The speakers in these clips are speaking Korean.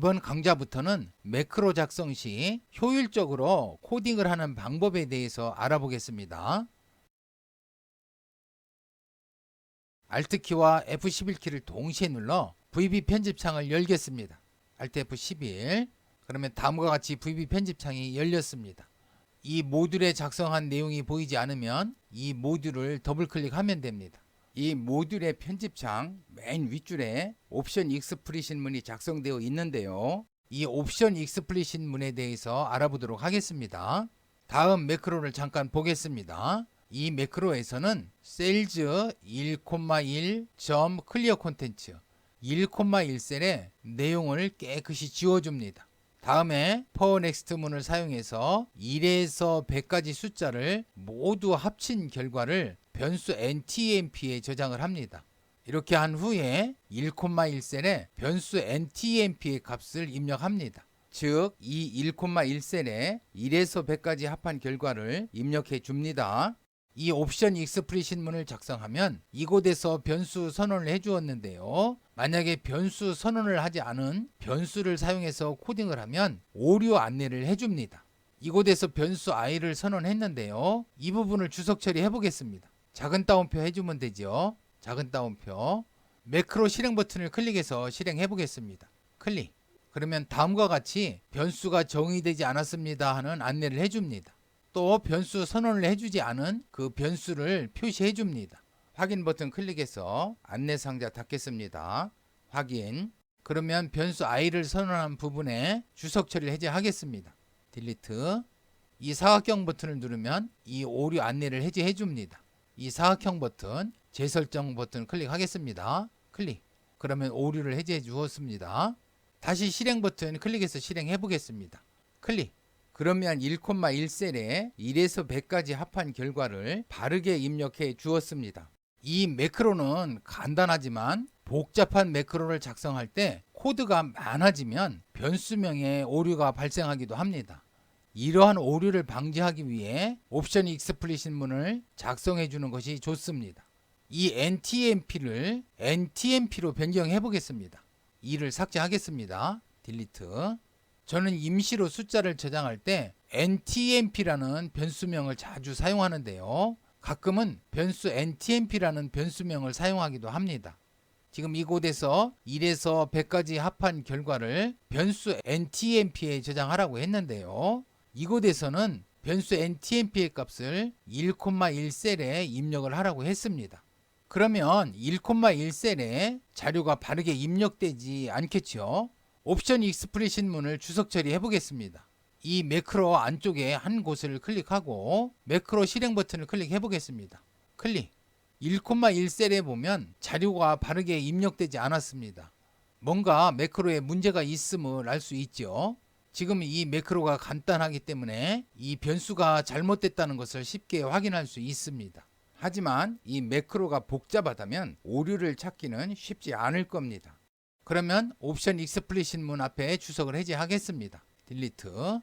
이번 강좌부터는 매크로 작성 시 효율적으로 코딩을 하는 방법에 대해서 알아보겠습니다. Alt키와 F11키를 동시에 눌러 VB 편집창을 열겠습니다. Alt F11 그러면 다음과 같이 VB 편집창이 열렸습니다. 이 모듈에 작성한 내용이 보이지 않으면 이 모듈을 더블 클릭하면 됩니다. 이 모듈의 편집창 맨 윗줄에 옵션 익스프리신 문이 작성되어 있는데요. 이 옵션 익스프리신 문에 대해서 알아보도록 하겠습니다. 다음 매크로를 잠깐 보겠습니다. 이 매크로에서는 셀즈 1,1점 클리어 콘텐츠 1,1셀의 내용을 깨끗이 지워줍니다. 다음에 퍼 넥스트 문을 사용해서 1에서 100까지 숫자를 모두 합친 결과를 변수 ntmp에 저장을 합니다. 이렇게 한 후에 1,1셀에 변수 ntmp의 값을 입력합니다. 즉, 이 1,1셀에 1에서 100까지 합한 결과를 입력해 줍니다. 이 옵션 익스프리신 문을 작성하면 이곳에서 변수 선언을 해 주었는데요. 만약에 변수 선언을 하지 않은 변수를 사용해서 코딩을 하면 오류 안내를 해 줍니다. 이곳에서 변수 i를 선언했는데요. 이 부분을 주석 처리해 보겠습니다. 작은 따옴표 해주면 되죠. 작은 따옴표. 매크로 실행 버튼을 클릭해서 실행해 보겠습니다. 클릭. 그러면 다음과 같이 변수가 정의되지 않았습니다 하는 안내를 해줍니다. 또 변수 선언을 해주지 않은 그 변수를 표시해 줍니다. 확인 버튼 클릭해서 안내 상자 닫겠습니다. 확인. 그러면 변수 i를 선언한 부분에 주석 처리를 해제하겠습니다. 딜리트. 이 사각형 버튼을 누르면 이 오류 안내를 해제해 줍니다. 이 사각형 버튼 재설정 버튼 클릭하겠습니다. 클릭. 그러면 오류를 해제해 주었습니다. 다시 실행 버튼 클릭해서 실행해 보겠습니다. 클릭. 그러면 1,1셀에 1에서 100까지 합한 결과를 바르게 입력해 주었습니다. 이 매크로는 간단하지만 복잡한 매크로를 작성할 때 코드가 많아지면 변수명에 오류가 발생하기도 합니다. 이러한 오류를 방지하기 위해 옵션 익스플리신 문을 작성해 주는 것이 좋습니다. 이 ntmp를 ntmp로 변경해 보겠습니다. 이를 삭제하겠습니다. 딜리트. 저는 임시로 숫자를 저장할 때 ntmp라는 변수명을 자주 사용하는데요. 가끔은 변수 ntmp라는 변수명을 사용하기도 합니다. 지금 이곳에서 1에서 100까지 합한 결과를 변수 ntmp에 저장하라고 했는데요. 이곳에서는 변수 ntmp의 값을 1,1 셀에 입력을 하라고 했습니다. 그러면 1,1셀에 자료가 바르게 입력되지 않겠죠? 옵션 익스프레신 문을 주석 처리해 보겠습니다. 이 매크로 안쪽에 한 곳을 클릭하고 매크로 실행 버튼을 클릭해 보겠습니다. 클릭. 1,1셀에 보면 자료가 바르게 입력되지 않았습니다. 뭔가 매크로에 문제가 있음을 알 수 있죠. 지금 이 매크로가 간단하기 때문에 이 변수가 잘못됐다는 것을 쉽게 확인할 수 있습니다. 하지만 이 매크로가 복잡하다면 오류를 찾기는 쉽지 않을 겁니다. 그러면 옵션 익스플리신 문 앞에 주석을 해제하겠습니다. 딜리트.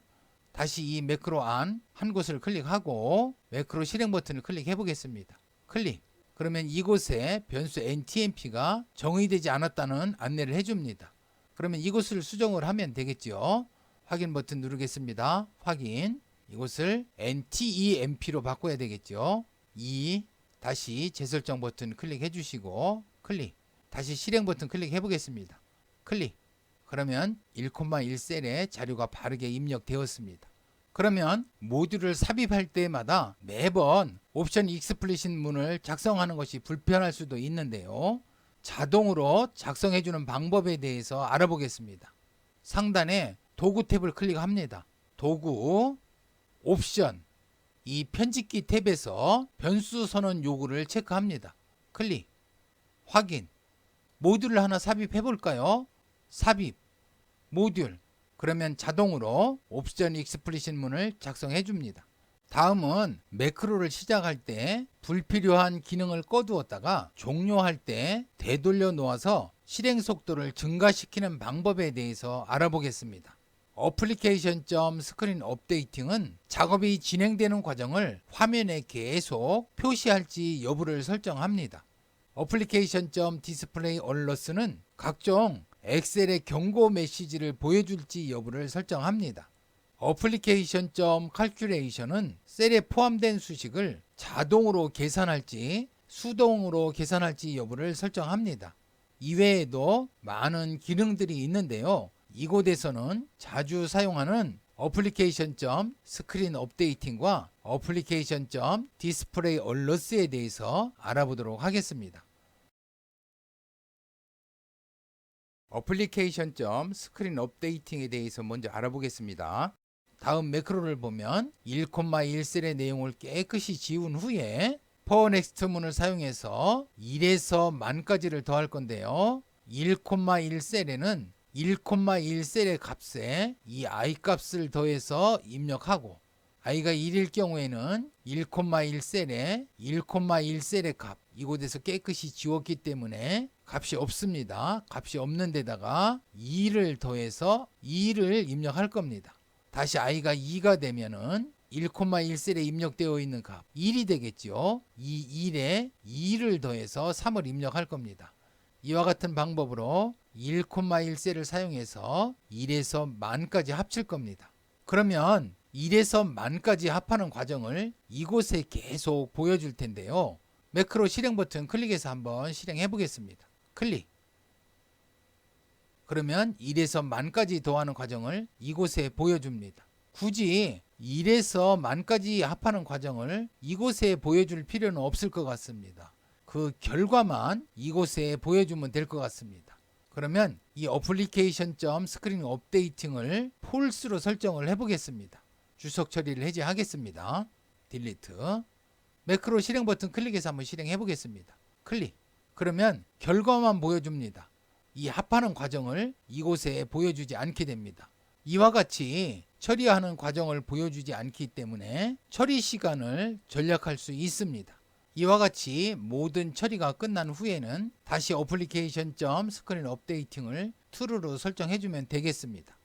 다시 이 매크로 안 한 곳을 클릭하고 매크로 실행 버튼을 클릭해 보겠습니다. 클릭. 그러면 이곳에 변수 ntmp가 정의되지 않았다는 안내를 해줍니다. 그러면 이곳을 수정을 하면 되겠죠. 확인 버튼 누르겠습니다. 확인. 이곳을 ntemp로 바꿔야 되겠죠. 2 다시 재설정 버튼 클릭해 주시고 클릭. 다시 실행 버튼 클릭해 보겠습니다. 클릭. 그러면 1,1셀에 자료가 바르게 입력되었습니다. 그러면 모듈을 삽입할 때마다 매번 옵션 익스플리신 문을 작성하는 것이 불편할 수도 있는데요. 자동으로 작성해 주는 방법에 대해서 알아보겠습니다. 상단에 도구 탭을 클릭합니다. 도구 옵션 이 편집기 탭에서 변수 선언 요구를 체크합니다. 클릭 확인 모듈을 하나 삽입해 볼까요? 삽입 모듈 그러면 자동으로 옵션 익스플리신 문을 작성해 줍니다. 다음은 매크로를 시작할 때 불필요한 기능을 꺼두었다가 종료할 때 되돌려 놓아서 실행 속도를 증가시키는 방법에 대해서 알아보겠습니다. 어플리케이션 점 스크린 업데이팅은 작업이 진행되는 과정을 화면에 계속 표시할지 여부를 설정합니다. 어플리케이션 점 디스플레이 얼러스는 각종 엑셀의 경고 메시지를 보여줄지 여부를 설정합니다. 어플리케이션 점 칼큘레이션은 셀에 포함된 수식을 자동으로 계산할지 수동으로 계산할지 여부를 설정합니다. 이외에도 많은 기능들이 있는데요. 이곳에서는 자주 사용하는 어플리케이션 점 스크린 업데이팅과 어플리케이션 점 디스플레이 얼러스에 대해서 알아보도록 하겠습니다. 어플리케이션 점 스크린 업데이팅에 대해서 먼저 알아보겠습니다. 다음 매크로를 보면 1,1셀의 내용을 깨끗이 지운 후에 퍼 넥스트 문을 사용해서 1에서 만까지를 더할 건데요. 1,1셀에는 1,1셀의 값에 이 i 값을 더해서 입력하고 i가 1일 경우에는 1,1셀에 1,1셀의 값 이곳에서 깨끗이 지웠기 때문에 값이 없습니다. 값이 없는 데다가 2를 더해서 2를 입력할 겁니다. 다시 i가 2가 되면은 1,1셀에 입력되어 있는 값 1이 되겠죠. 이 1에 2를 더해서 3을 입력할 겁니다. 이와 같은 방법으로 1,1셀을 사용해서 1에서 만까지 합칠 겁니다. 그러면 1에서 만까지 합하는 과정을 이곳에 계속 보여줄 텐데요. 매크로 실행 버튼 클릭해서 한번 실행해 보겠습니다. 클릭. 그러면 1에서 만까지 더하는 과정을 이곳에 보여줍니다. 굳이 1에서 만까지 합하는 과정을 이곳에 보여줄 필요는 없을 것 같습니다. 그 결과만 이곳에 보여주면 될 것 같습니다. 그러면 이 어플리케이션 점 스크린 업데이팅을 폴스로 설정을 해보겠습니다. 주석 처리를 해제하겠습니다. 딜리트. 매크로 실행 버튼 클릭해서 한번 실행해 보겠습니다. 클릭. 그러면 결과만 보여줍니다. 이 합하는 과정을 이곳에 보여주지 않게 됩니다. 이와 같이 처리하는 과정을 보여주지 않기 때문에 처리 시간을 절약할 수 있습니다. 이와 같이 모든 처리가 끝난 후에는 다시 어플리케이션 점 스크린 업데이팅을 true로 설정해 주면 되겠습니다.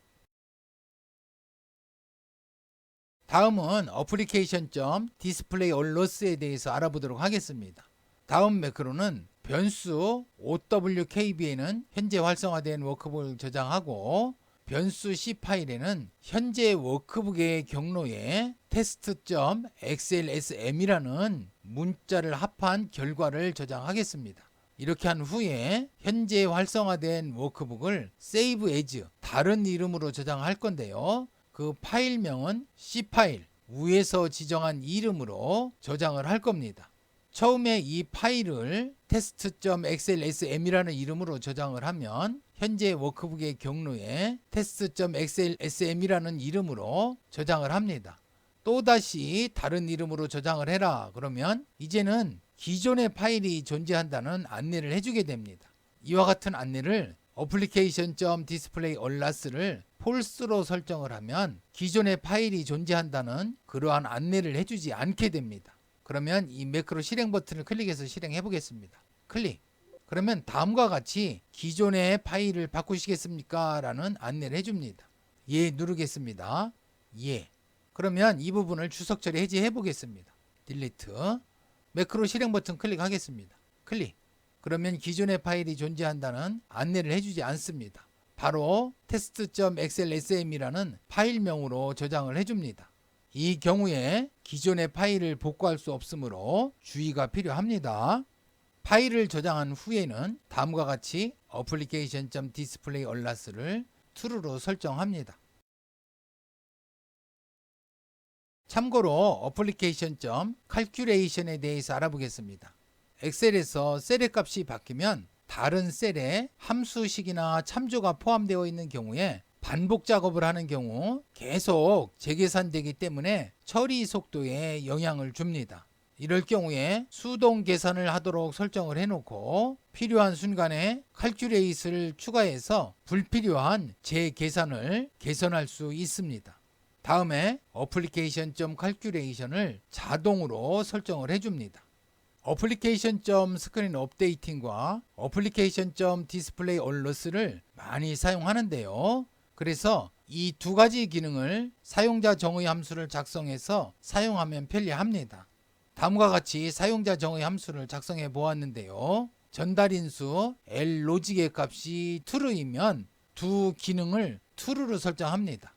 다음은 어플리케이션 점 디스플레이 얼러스에 대해서 알아보도록 하겠습니다. 다음 매크로는 변수 OWKB에는 현재 활성화된 워크북을 저장하고 변수 C 파일에는 현재 워크북의 경로에 test.xlsm이라는 문자를 합한 결과를 저장하겠습니다. 이렇게 한 후에 현재 활성화된 워크북을 save as 다른 이름으로 저장할 건데요. 그 파일명은 C 파일 위에서 지정한 이름으로 저장을 할 겁니다. 처음에 이 파일을 test.xlsm이라는 이름으로 저장을 하면 현재 워크북의 경로에 test.xlsm이라는 이름으로 저장을 합니다. 또다시 다른 이름으로 저장을 해라. 그러면 이제는 기존의 파일이 존재한다는 안내를 해주게 됩니다. 이와 같은 안내를 어플리케이션.display 얼라스를 폴스로 설정을 하면 기존의 파일이 존재한다는 그러한 안내를 해주지 않게 됩니다. 그러면 이 매크로 실행 버튼을 클릭해서 실행해 보겠습니다. 클릭. 그러면 다음과 같이 기존의 파일을 바꾸시겠습니까? 라는 안내를 해줍니다. 예 누르겠습니다. 예. 그러면 이 부분을 주석 처리 해제해 보겠습니다. 딜리트. 매크로 실행 버튼 클릭하겠습니다. 클릭. 그러면 기존의 파일이 존재한다는 안내를 해주지 않습니다. 바로 test.xlsm이라는 파일명으로 저장을 해줍니다. 이 경우에 기존의 파일을 복구할 수 없으므로 주의가 필요합니다. 파일을 저장한 후에는 다음과 같이 application.display 얼라스를 true로 설정합니다. 참고로 application.calculation에 대해서 알아보겠습니다. 엑셀에서 셀의 값이 바뀌면 다른 셀에 함수식이나 참조가 포함되어 있는 경우에 반복 작업을 하는 경우 계속 재계산되기 때문에 처리 속도에 영향을 줍니다. 이럴 경우에 수동 계산을 하도록 설정을 해놓고 필요한 순간에 칼큘레이트를 추가해서 불필요한 재계산을 개선할 수 있습니다. 다음에 어플리케이션 점 칼큘레이션을 자동으로 설정을 해줍니다. 어플리케이션 점 스크린 업데이팅과 어플리케이션 점 디스플레이 얼러스를 많이 사용하는데요. 그래서 이 두 가지 기능을 사용자 정의 함수를 작성해서 사용하면 편리합니다. 다음과 같이 사용자 정의 함수를 작성해 보았는데요. 전달인수 L 로직의 값이 true이면 두 기능을 true로 설정합니다.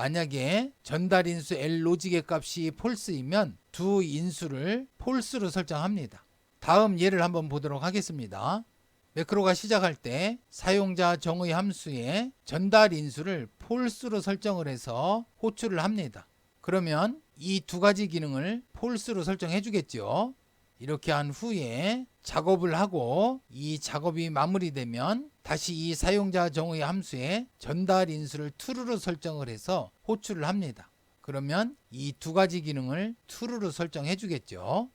만약에 전달인수 L 로직의 값이 false이면 두 인수를 false로 설정합니다. 다음 예를 한번 보도록 하겠습니다. 매크로가 시작할 때 사용자 정의 함수에 전달 인수를 false로 설정을 해서 호출을 합니다. 그러면 이 두 가지 기능을 false로 설정해 주겠죠. 이렇게 한 후에 작업을 하고 이 작업이 마무리되면 다시 이 사용자 정의 함수에 전달 인수를 true로 설정을 해서 호출을 합니다. 그러면 이 두 가지 기능을 true로 설정해 주겠죠.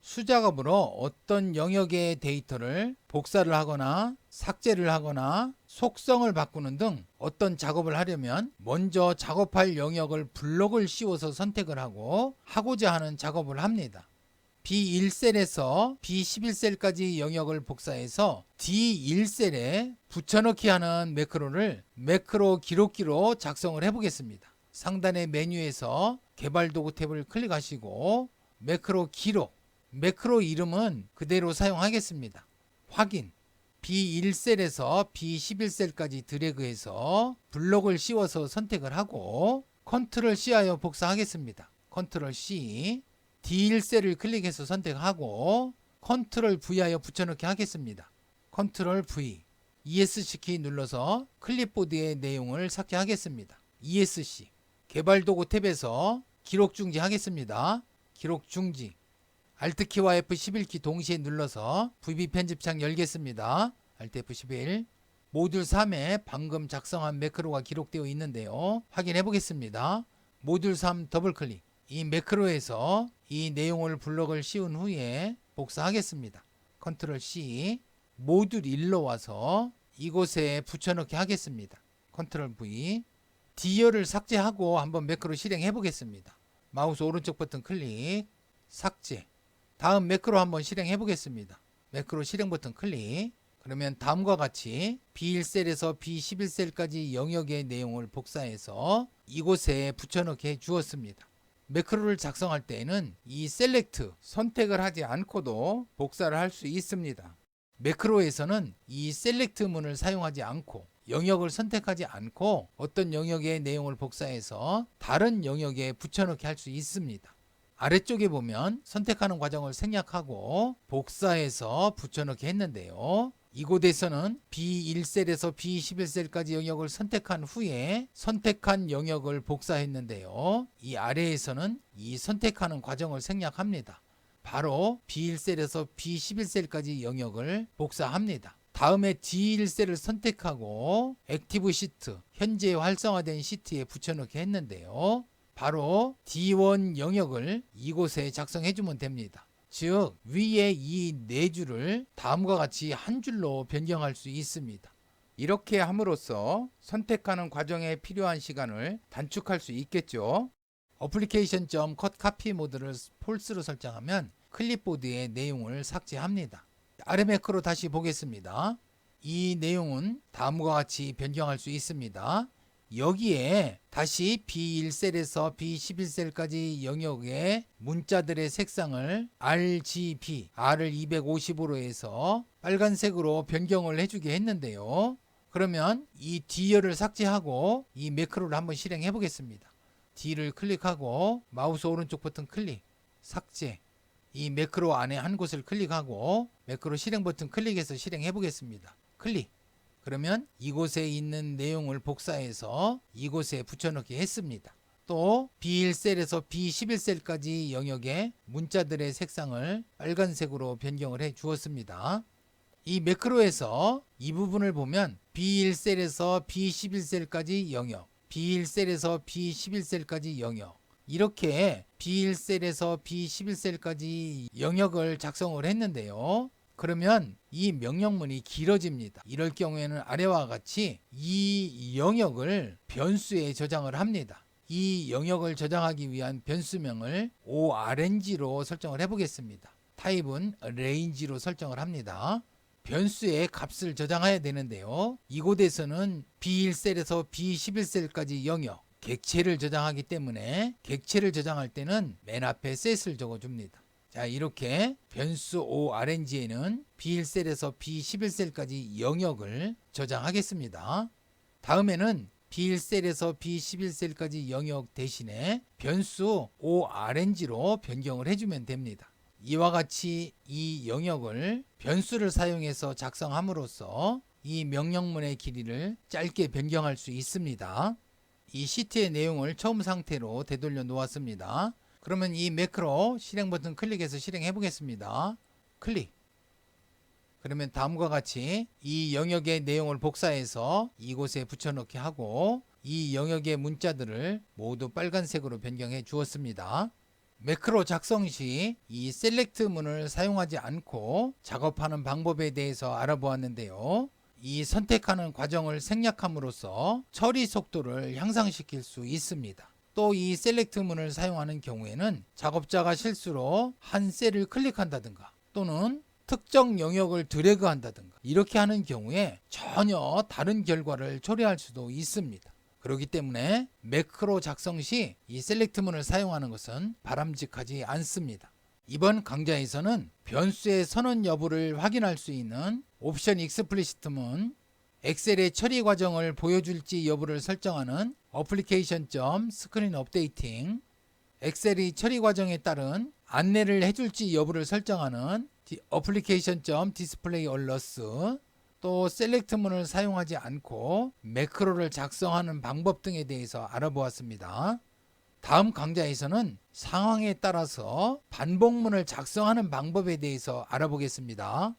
수작업으로 어떤 영역의 데이터를 복사를 하거나 삭제를 하거나 속성을 바꾸는 등 어떤 작업을 하려면 먼저 작업할 영역을 블록을 씌워서 선택을 하고 하고자 하는 작업을 합니다. B1셀에서 B11셀까지 영역을 복사해서 D1셀에 붙여넣기 하는 매크로를 매크로 기록기로 작성을 해 보겠습니다. 상단의 메뉴에서 개발 도구 탭을 클릭하시고 매크로 기록 매크로 이름은 그대로 사용하겠습니다. 확인 B1셀에서 B11셀까지 드래그해서 블록을 씌워서 선택을 하고 컨트롤 C하여 복사하겠습니다. 컨트롤 C D1셀을 클릭해서 선택하고 컨트롤 V하여 붙여넣기 하겠습니다. 컨트롤 V ESC 키 눌러서 클립보드의 내용을 삭제하겠습니다. ESC 개발 도구 탭에서 기록 중지 하겠습니다. 기록 중지 Alt키와 F11키 동시에 눌러서 VB 편집창 열겠습니다. Alt F11 모듈 3에 방금 작성한 매크로가 기록되어 있는데요. 확인해 보겠습니다. 모듈 3 더블 클릭. 이 매크로에서 이 내용을 블록을 씌운 후에 복사하겠습니다. 컨트롤 C 모듈 1로 와서 이곳에 붙여넣기 하겠습니다. 컨트롤 V 디어를 삭제하고 한번 매크로 실행해 보겠습니다. 마우스 오른쪽 버튼 클릭 삭제 다음 매크로 한번 실행해 보겠습니다. 매크로 실행 버튼 클릭. 그러면 다음과 같이 B1셀에서 B11셀까지 영역의 내용을 복사해서 이곳에 붙여넣게 해 주었습니다. 매크로를 작성할 때에는 이 셀렉트 선택을 하지 않고도 복사를 할 수 있습니다. 매크로에서는 이 셀렉트 문을 사용하지 않고 영역을 선택하지 않고 어떤 영역의 내용을 복사해서 다른 영역에 붙여넣기 할 수 있습니다. 아래쪽에 보면 선택하는 과정을 생략하고 복사해서 붙여넣기 했는데요. 이곳에서는 B1셀에서 B11셀까지 영역을 선택한 후에 선택한 영역을 복사했는데요. 이 아래에서는 이 선택하는 과정을 생략합니다. 바로 B1셀에서 B11셀까지 영역을 복사합니다. 다음에 D1셀을 선택하고 액티브 시트, 현재 활성화된 시트에 붙여넣기 했는데요. 바로 D1 영역을 이곳에 작성해 주면 됩니다. 즉 위에 이네 줄을 다음과 같이 한 줄로 변경할 수 있습니다. 이렇게 함으로써 선택하는 과정에 필요한 시간을 단축할 수 있겠죠. 어플리케이션 점컷 카피 모드를 폴스로 설정하면 클립보드의 내용을 삭제합니다. 아래 매크로 다시 보겠습니다. 이 내용은 다음과 같이 변경할 수 있습니다. 여기에 다시 B1셀에서 B11셀까지 영역의 문자들의 색상을 RGB, R을 250으로 해서 빨간색으로 변경을 해주게 했는데요. 그러면 이 D열을 삭제하고 이 매크로를 한번 실행해 보겠습니다. D를 클릭하고 마우스 오른쪽 버튼 클릭, 삭제. 이 매크로 안에 한 곳을 클릭하고 매크로 실행 버튼 클릭해서 실행해 보겠습니다. 클릭. 그러면 이곳에 있는 내용을 복사해서 이곳에 붙여넣기 했습니다. 또 B1셀에서 B11셀까지 영역의 문자들의 색상을 빨간색으로 변경을 해 주었습니다. 이 매크로에서 이 부분을 보면 B1셀에서 B11셀까지 영역, B1셀에서 B11셀까지 영역, 이렇게 B1셀에서 B11셀까지 영역을 작성을 했는데요. 그러면 이 명령문이 길어집니다. 이럴 경우에는 아래와 같이 이 영역을 변수에 저장을 합니다. 이 영역을 저장하기 위한 변수명을 orng로 설정을 해보겠습니다. 타입은 range로 설정을 합니다. 변수의 값을 저장해야 되는데요. 이곳에서는 B1셀에서 B11셀까지 영역, 객체를 저장하기 때문에 객체를 저장할 때는 맨 앞에 set을 적어줍니다. 자, 이렇게 변수 ORNG에는 B1셀에서 B11셀까지 영역을 저장하겠습니다. 다음에는 B1셀에서 B11셀까지 영역 대신에 변수 ORNG로 변경을 해주면 됩니다. 이와 같이 이 영역을 변수를 사용해서 작성함으로써 이 명령문의 길이를 짧게 변경할 수 있습니다. 이 시트의 내용을 처음 상태로 되돌려 놓았습니다. 그러면 이 매크로 실행 버튼 클릭해서 실행해 보겠습니다. 클릭. 그러면 다음과 같이 이 영역의 내용을 복사해서 이곳에 붙여넣기 하고 이 영역의 문자들을 모두 빨간색으로 변경해 주었습니다. 매크로 작성 시 이 셀렉트 문을 사용하지 않고 작업하는 방법에 대해서 알아보았는데요. 이 선택하는 과정을 생략함으로써 처리 속도를 향상시킬 수 있습니다. 또 이 셀렉트 문을 사용하는 경우에는 작업자가 실수로 한 셀을 클릭한다든가 또는 특정 영역을 드래그 한다든가 이렇게 하는 경우에 전혀 다른 결과를 초래할 수도 있습니다. 그렇기 때문에 매크로 작성 시 이 셀렉트 문을 사용하는 것은 바람직하지 않습니다. 이번 강좌에서는 변수의 선언 여부를 확인할 수 있는 옵션 익스플리시트 문, 엑셀의 처리 과정을 보여줄지 여부를 설정하는 어플리케이션 점 스크린 업데이팅, 엑셀이 처리 과정에 따른 안내를 해줄지 여부를 설정하는 어플리케이션 점 디스플레이 얼러스, 또 셀렉트 문을 사용하지 않고 매크로를 작성하는 방법 등에 대해서 알아보았습니다. 다음 강좌에서는 상황에 따라서 반복문을 작성하는 방법에 대해서 알아보겠습니다.